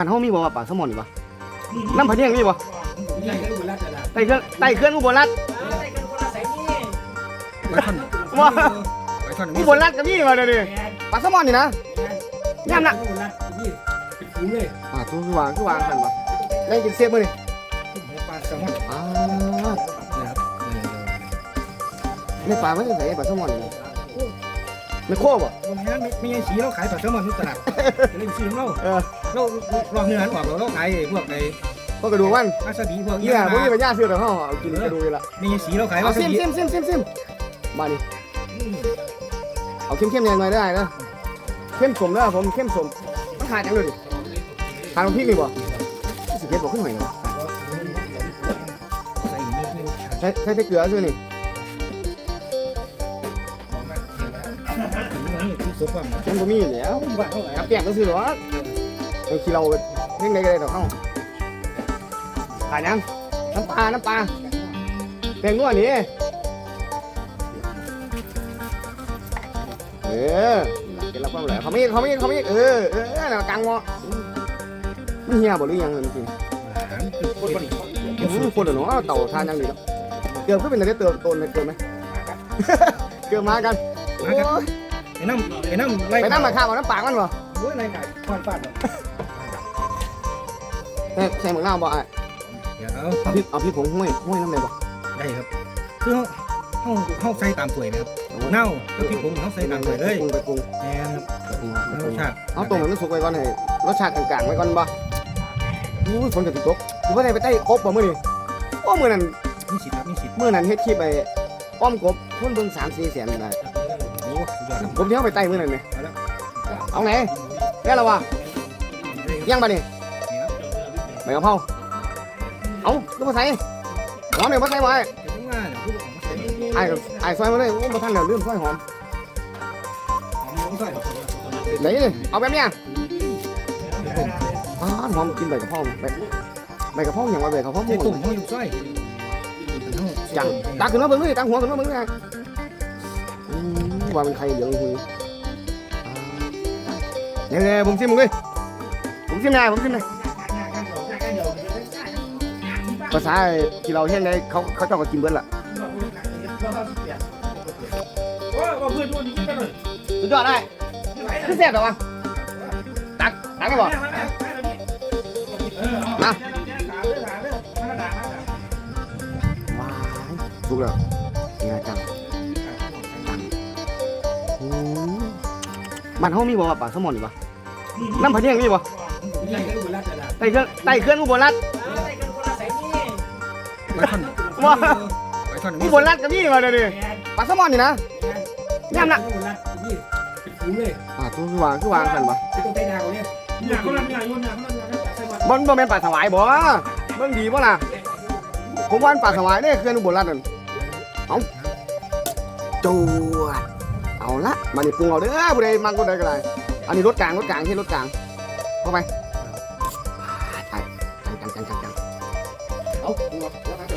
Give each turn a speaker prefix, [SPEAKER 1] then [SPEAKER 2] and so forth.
[SPEAKER 1] อันเฮามีบ่ว่าปลาแซลมอนนี่บ่น้ำพะเนียงมีบ่
[SPEAKER 2] ใหญ่ก็ดูรัดจะได้
[SPEAKER 1] ไต่เครื่องไต่เครื่องอุบลรัฐ
[SPEAKER 2] ใส่กันคนละใส่นี่
[SPEAKER 3] ไว้ท่อน
[SPEAKER 1] ว่า
[SPEAKER 3] ไว้ท่อน
[SPEAKER 1] อุบลรัฐก็มีบ่เดี๋ยวนี้ปลาแซลมอนนี่นะย่ำน่ะ
[SPEAKER 2] ดูรัดนี่เป็นฟูเลย
[SPEAKER 1] อ่าตัวคือวางคือวางกันบ่ได้กินเสียบมื้อนี่
[SPEAKER 3] หัวปลาแซลมอน
[SPEAKER 1] อ่า
[SPEAKER 3] นะครับ
[SPEAKER 1] ในปลามันจะใส่ปลาแซลมอนนี่ ไม่โคบ่
[SPEAKER 3] วันนี้ไม่ไม่ใช่สีเราขายปลาแซลมอนที่ตลาดจะเล่นซื้อของเรา
[SPEAKER 1] เออ
[SPEAKER 3] เราลองเนื้อหันออกเราเราขายพวกไอ้
[SPEAKER 1] ก็กระดูกมัน
[SPEAKER 3] วาซาบิพวก
[SPEAKER 1] เหี้ยบ่มีปัญญาซื้อดอกเฮาเอากินกระดูกนี่ล่ะ
[SPEAKER 3] ไม่ใช่สีเราขายวา
[SPEAKER 1] เอา
[SPEAKER 3] ซา
[SPEAKER 1] ซิม
[SPEAKER 3] บิ
[SPEAKER 1] ซิมซิมซิมซิมมาดิเอาเข้มๆหน่อยได้นะเข้มสมเด้อผมเข้มสมมันขาดจังเลยดิขาดน้ำพริกนี่บ่สิเผ็ดบ่ขึ้นหน่อยเนาะ
[SPEAKER 3] ใส่นิดนึง
[SPEAKER 1] ใช้ใช้แต่เกลือซื่อนี่
[SPEAKER 3] นี่
[SPEAKER 1] มันบ่มีอยู่แล้วกับแป้งก็ซื้อหรอกเอาขี้เราเฮ็ดไงก็ได้ดอกเฮาขาดยังน้ำปลา น้ำปลาแป้งนัวนี่เออเก็บรับความเหลือเขาไม่เขาไม่เขาไม่เออเออนะกลางหม้อมันเหี่ยบ่หรือยังจริง
[SPEAKER 3] คนคน
[SPEAKER 1] ๆอืมคนเนาะเต่าทานยังดีเนาะเกือบขึ้นเป็นอะไรเติมต้นเกินไหมเกือบมากัน โอ้ย
[SPEAKER 3] ไอ้น้ำไอ้น้ำไล่
[SPEAKER 1] ไปน้ำมาข้าวเอาน้ำปากมันบ่
[SPEAKER 3] โอ้ยไล่ไก่ฟาดฟาด
[SPEAKER 1] ใส่ใส่หมึกน้ำบ่อะ
[SPEAKER 3] เดี๋ยว
[SPEAKER 1] เอาพี่เอาพี่ผงห้วยห้วยน้ำไหนบ่
[SPEAKER 3] ได้ครับคือเขาเขาเขาใส่ตามถ้วยนะครับเน่าก็พี่ผมเขาใส่ตามถ้วยเลย
[SPEAKER 1] ปรุงไปปรุง
[SPEAKER 3] แม่ครับ
[SPEAKER 1] ไปปรุง
[SPEAKER 3] รสชาติ
[SPEAKER 1] เอาตรงมันสุกไว้ก่อนให้รสชาติกลางๆไว้ก่อนบ่อู้ยฝนจะติดตกอยู่ว่าได้ไปใต้กบบ่มื้อนี้โอ้มื้อนั้น
[SPEAKER 3] มีสิทธิ์ครับมีสิทธิ์
[SPEAKER 1] มื้อนั้นเฮ็ดคลิปไปอ้อมกบคนเบิ่ง3-4แสนได้
[SPEAKER 3] โอ้ สุดยอดครับ
[SPEAKER 1] ผมสิเอาไปใต้มื้อนั้นแหมเอาไหนแก่แล้ววะยังบ่นี่ใบกะเพราเอาลูกมาใส่หอมเดี๋ยวมาใส่ไว้
[SPEAKER 3] เป็นยังไงคือของใส่
[SPEAKER 1] ไอ้ไอ้ซอยมาเลยโอ้บ่ทันแล้วลืมซอยหอม
[SPEAKER 3] ของใส่
[SPEAKER 1] ไหนนี่เอาแบบเนี้ยอ้าวหอมกินใบกะเพราใบใบกะเพราอย่างว่าใบกะเพราห
[SPEAKER 3] ใส่
[SPEAKER 1] มู
[SPEAKER 3] ตุ่มเขาอยู่ใส่
[SPEAKER 1] จังตาขึ้นมาเบิ่งเลยตาหัวขึ้นมาเบิ่งเลยอืม ว่าเป็นใครเหลืองหุยอ่าเนี่ยผมชิมมึงเลยผมชิมได้ผมชิมได้ภาษาที่เราเห็นได้เขาเขาเจ้าก็กินเบิดล่ะ
[SPEAKER 2] ว่าเพื่อนดูดีกันเสุ
[SPEAKER 1] ดยอดได้คือแซ่บเหรอวะตักตักได้บ่มาว้ายสุกแล้วนี่นะจังจัง บ้านเฮามีบ่ว่าปลาแซลมอนนี่บ่น้ำพะเนียงมีบ่
[SPEAKER 2] ใหญ่ก็ดูรัดจะได้
[SPEAKER 1] ไต่เครื่องไต่เครื่องอุบลรัฐ
[SPEAKER 2] ใส่กันคนละใส่นี่
[SPEAKER 3] ไว้ท่อน
[SPEAKER 1] ว่า
[SPEAKER 3] ไว้ท่อน
[SPEAKER 1] อุบลรัฐก็มีบ่เดี๋ยวนี้ปลาแซลมอนนี่นะย่ำน่ะ
[SPEAKER 2] ดูรัดนี่เป็นฟูเลย
[SPEAKER 1] อ่าตัวคือวางคือวางกันบ่
[SPEAKER 2] เป็นตัวไทยดาวเนี่ยเนี่ยคนละเนี่ยโยนเนี่ยคนละเนี่ยใส่หมด
[SPEAKER 1] บ่บ่แม่นปลาสวายบ่เบิ่งดีบ่ล่ะผมว่ามันปลาสวายเด้เครื่องอุบลรัฐนั่นเอาจวด เอาละมานี่ปรุงเอาเด้อผู้ใดมักคนใดก็ได้อันนี้รถกลางรถกลางที่รถกลางเข้าไปไปจังจังจังจังเอาปรุงเอา